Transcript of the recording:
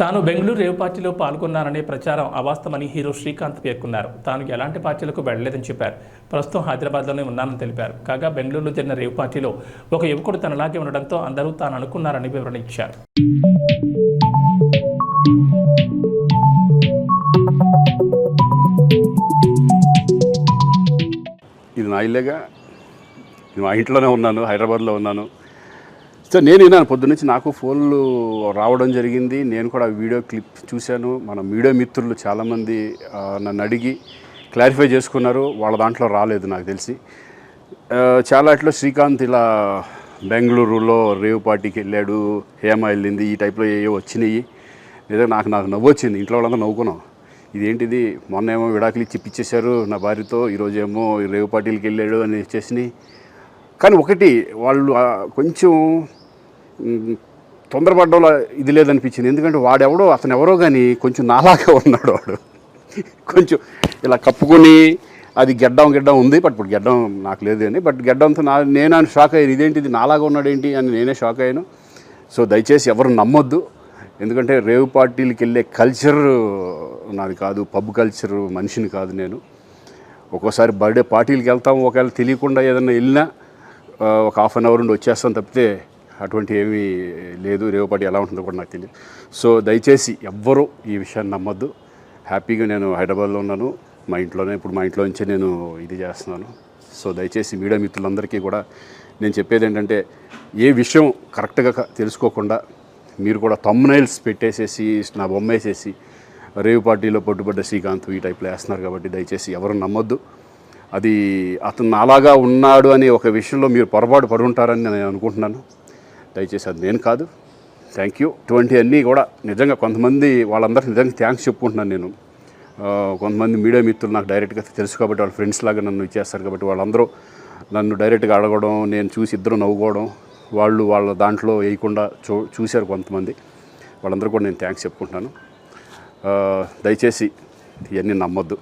తాను బెంగళూరు రేవ్ పార్టీలో పాల్గొన్నాననే ప్రచారం అవాస్తమని హీరో శ్రీకాంత్ పేర్కొన్నారు. తాను ఎలాంటి పార్టీలకు వెళ్ళలేదని చెప్పారు. ప్రస్తుతం హైదరాబాద్లోనే ఉన్నానని తెలిపారు. కాగా బెంగళూరులో జరిగిన రేవ్ పార్టీలో ఒక యువకుడు తనలాగే ఉండడంతో అందరూ తాను అనుకున్నారని వివరణ ఇచ్చారు. ఇది నా ఇల్లేగా. నేను మా ఇంట్లోనే ఉన్నాను హైదరాబాద్లో ఉన్నాను. సో నేను విన్నాను పొద్దున్నుంచి నాకు ఫోన్లు రావడం జరిగింది. నేను కూడా వీడియో క్లిప్ చూశాను. మన మీడియా మిత్రులు చాలామంది నన్ను అడిగి క్లారిఫై చేసుకున్నారు. వాళ్ళ దాంట్లో రాలేదు నాకు తెలిసి. చాలా ఇట్లా శ్రీకాంత్ ఇలా బెంగళూరులో రేవ్ పార్టీకి వెళ్ళాడు హేమ వెళ్ళింది ఈ టైప్లో ఏవో వచ్చినాయి. నిజంగా నాకు నాకు నవ్వు వచ్చింది. ఇంట్లో వాళ్ళంతా నవ్వుకున్నాం. ఇదేంటిది? మొన్న ఏమో విడాకులు ఇచ్చి పిచ్చేశారు నా భార్యతో. ఈరోజు ఏమో ఈ రేవు పార్టీలకి వెళ్ళాడు అని చేసినాయి. కానీ ఒకటి వాళ్ళు కొంచెం తొందరపడ్డంలో ఇది లేదనిపించింది. ఎందుకంటే వాడెవడో అతను ఎవరో కానీ కొంచెం నాలాగా ఉన్నాడు వాడు. కొంచెం ఇలా కప్పుకొని అది గెడ్డం గెడ్డం ఉంది బట్ ఇప్పుడు గెడ్డం నాకు లేదు అని. బట్ గెడ్డంతో నా నేను షాక్ అయ్యాను. ఇదేంటి ఇది నాలాగా ఉన్నాడు ఏంటి అని నేనే షాక్ అయ్యాను. సో దయచేసి ఎవరు నమ్మొద్దు. ఎందుకంటే రేవ్ పార్టీలకి వెళ్ళే కల్చర్ నాది కాదు పబ్ కల్చర్ మనిషిని కాదు నేను. ఒక్కోసారి బర్త్డే పార్టీలకు వెళ్తాం ఒకవేళ తెలియకుండా ఏదైనా వెళ్ళినా ఒక హాఫ్ అన్ అవర్ నుండి వచ్చేస్తాను తప్పితే అటువంటి ఏమీ లేదు రేవు ఎలా ఉంటుందో కూడా నాకు తెలియదు. సో దయచేసి ఎవ్వరూ ఈ విషయాన్ని నమ్మొద్దు. హ్యాపీగా నేను హైదరాబాద్లో ఉన్నాను. మా ఇంట్లోనే ఇప్పుడు మా ఇంట్లో నుంచే నేను ఇది చేస్తున్నాను. సో దయచేసి మీడియా మిత్రులందరికీ కూడా నేను చెప్పేది ఏంటంటే ఏ విషయం కరెక్ట్గా తెలుసుకోకుండా మీరు కూడా తమ్నైల్స్ పెట్టేసేసి నా బొమ్మ వేసేసి రేవు పార్టీలో పట్టుబడ్డ శ్రీకాంత్ ఈ టైప్లో వేస్తున్నారు కాబట్టి దయచేసి ఎవరు నమ్మొద్దు. అది అతను నాలాగా ఉన్నాడు అనే ఒక విషయంలో మీరు పొరపాటు పడి ఉంటారని నేను అనుకుంటున్నాను. దయచేసి అది నేను కాదు. థ్యాంక్ యూ ఇటువంటి అన్నీ కూడా నిజంగా కొంతమంది వాళ్ళందరికీ నిజంగా థ్యాంక్స్ చెప్పుకుంటున్నాను నేను. కొంతమంది మీడియా మిత్రులు నాకు డైరెక్ట్గా తెలుసు కాబట్టి వాళ్ళ ఫ్రెండ్స్ లాగా నన్ను ఇచ్చేస్తారు కాబట్టి వాళ్ళందరూ నన్ను డైరెక్ట్గా అడగడం నేను చూసి ఇద్దరు నవ్వుకోవడం వాళ్ళు వాళ్ళ దాంట్లో వేయకుండా చూ చూశారు కొంతమంది. వాళ్ళందరూ కూడా నేను థ్యాంక్స్ చెప్పుకుంటున్నాను. దయచేసి ఇవన్నీ నమ్మొద్దు.